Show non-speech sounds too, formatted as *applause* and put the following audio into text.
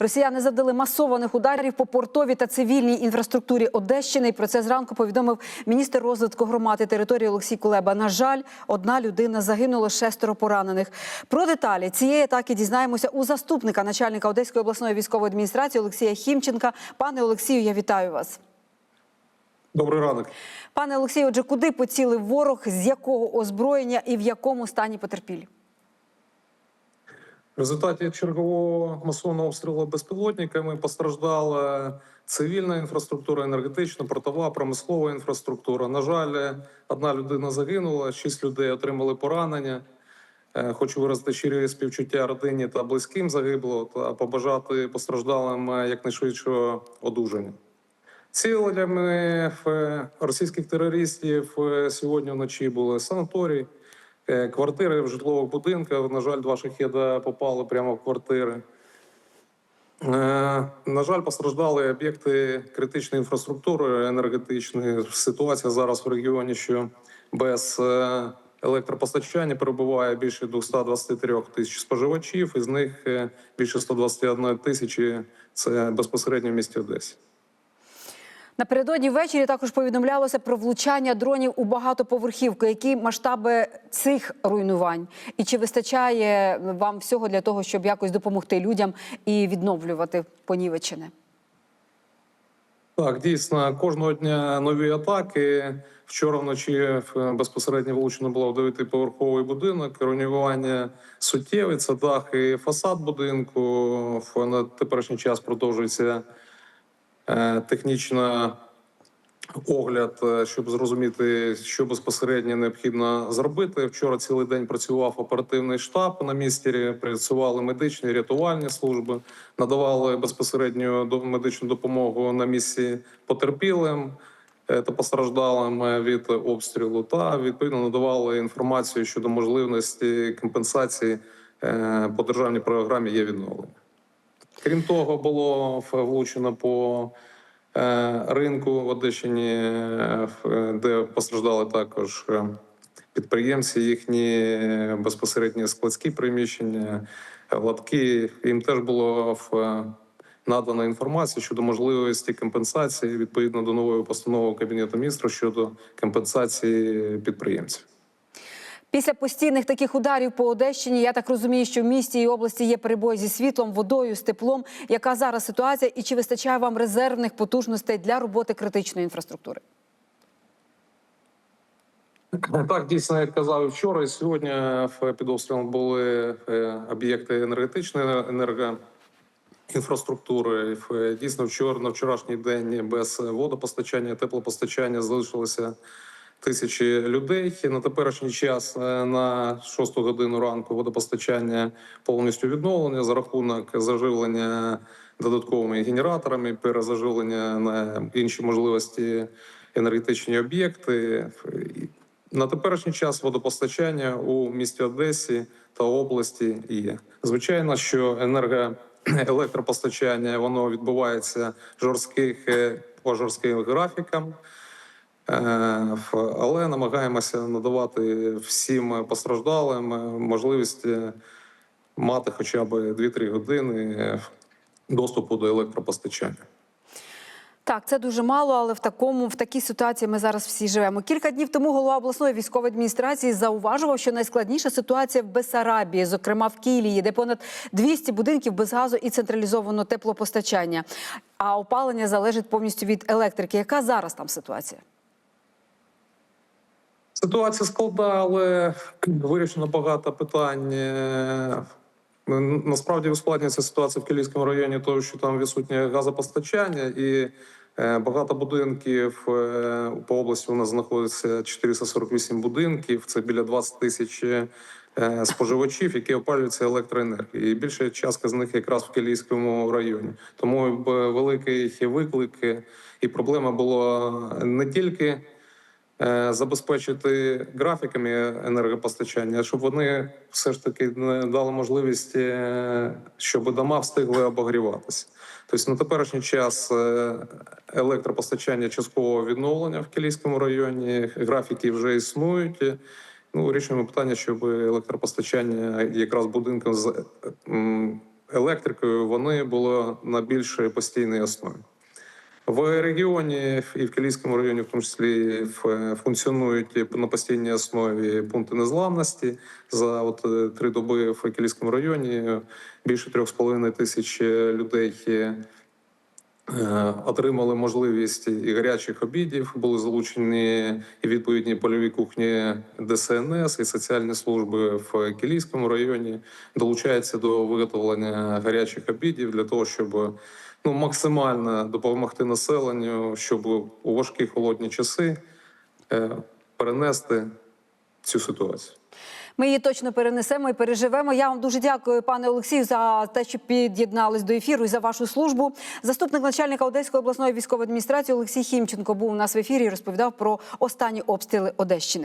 Росіяни завдали масованих ударів по портовій та цивільній інфраструктурі Одещини. І Про це зранку повідомив міністр розвитку громади території Олексій Кулеба. На жаль, одна людина загинула, шестеро поранених. Про деталі цієї атаки дізнаємося у заступника начальника Одеської обласної військової адміністрації Олексія Хімченка. Пане Олексію, я вітаю вас. Добрий ранок. Пане Олексію, отже, куди поцілив ворог, з якого озброєння і в якому стані потерпілі? В результаті чергового масового обстрілу безпілотниками постраждала цивільна інфраструктура, енергетична, портова, промислова інфраструктура. На жаль, одна людина загинула, шість людей отримали поранення. Е, Хочу виразити щирі співчуття родині та близьким загиблого та побажати постраждалим е, якнайшвидшого одужання. Цілями е, російських терористів сьогодні вночі були санаторій, е, квартири в житлових будинках. На жаль, два шахеда попали прямо в квартири. Е, На жаль, постраждали об'єкти критичної інфраструктури енергетичної. Ситуація зараз в регіоні, що без е, електропостачання перебуває більше 223 тисяч споживачів, із них е, більше 121 тисячі це безпосередньо в місті Одесі. Напередодні ввечері також повідомлялося про влучання дронів у багатоповерхівку. Які масштаби цих руйнувань? І чи вистачає вам всього для того, щоб якось допомогти людям і відновлювати понівечене? Так, дійсно, кожного дня нові атаки. Вчора вночі е, безпосередньо влучено було в дев'ятиповерховий будинок. Руйнування суттєві, це дах і фасад будинку. На теперішній час продовжується е, технічна огляд, е, щоб зрозуміти, що безпосередньо необхідно зробити. Вчора цілий день працював оперативний штаб на місці. Працювали медичні рятувальні служби, надавали безпосередньо до- медичну допомогу на місці потерпілим е, та постраждалим від обстрілу. Та відповідно надавали інформацію щодо можливості компенсації по державній програмі є відновлення. Крім того, було влучено по е, ринку в Одещині, де постраждали також е, підприємці, їхні безпосередні складські приміщення, лотки. Їм теж було надана інформація щодо можливості компенсації відповідно до нової постанови Кабінету міністрів щодо компенсації підприємців. Після постійних таких ударів по Одещині, я так розумію, що в місті і області є перебої зі світлом, водою, з теплом. Яка зараз ситуація і чи вистачає вам резервних потужностей для роботи критичної інфраструктури? Так, дійсно, як казав вчора, і сьогодні під обстрілом були е, об'єкти енергетичної енергоінфраструктури. Дійсно, вчора на вчорашній день без водопостачання, теплопостачання залишилося тисячі людей. На теперішній час е, на 6 годину ранку водопостачання повністю відновлення за рахунок заживлення додатковими генераторами, перезаживлення на інші можливості енергетичні об'єкти. На теперішній час водопостачання у місті Одесі та області є. Звичайно, що енерго *clears throat* електропостачання воно відбувається жорстких е, по жорстким графікам. Е, Але намагаємося надавати всім постраждалим можливість е, мати хоча б 2-3 години е, доступу до електропостачання. Так, це дуже мало, але в такому в такій ситуації ми зараз всі живемо. Кілька днів тому голова обласної військової адміністрації зауважував, що найскладніша ситуація в Бесарабії, зокрема в Кілії, де понад 200 будинків без газу і централізовано теплопостачання. А опалення залежить повністю від електрики. Яка зараз там ситуація? Ситуація складна, але вирішено багато питань. Е, Насправді ускладнюється ситуація в Кілійському районі, тому що там відсутнє газопостачання, і е, багато будинків е, по області у нас знаходиться 448 будинків. Це біля 20 тисяч споживачів, які опалюються електроенергією. І більша частка з них якраз в Кілійському районі. Тому великий виклик і проблема була не тільки забезпечити графіками енергопостачання, щоб вони все ж таки не дали можливість, е, щоб дома встигли обогріватися. Тобто на теперішній час е, електропостачання часткового відновлення в Кілійському районі, графіки вже існують. Ну, вирішуємо питання, щоб електропостачання якраз будинкам з електрикою, вони були на більш постійній основі. В регіоні і в Кілійському районі, в тому числі, функціонують на постійній основі пункти незламності. За от е, три доби в Кілійському районі більше трьох з половиною тисяч людей е, отримали можливість і гарячих обідів. Були залучені і відповідні польові кухні ДСНС і соціальні служби в Кілійському районі. Долучаються до виготовлення гарячих обідів для того, щоб ну максимально допомогти населенню, щоб у важкі холодні часи е, перенести цю ситуацію. Ми її точно перенесемо і переживемо. Я вам дуже дякую, пане Олексію, за те, що під'єднались до ефіру і за вашу службу. Заступник начальника Одеської обласної військової адміністрації Олексій Хімченко був у нас в ефірі і розповідав про останні обстріли Одещини.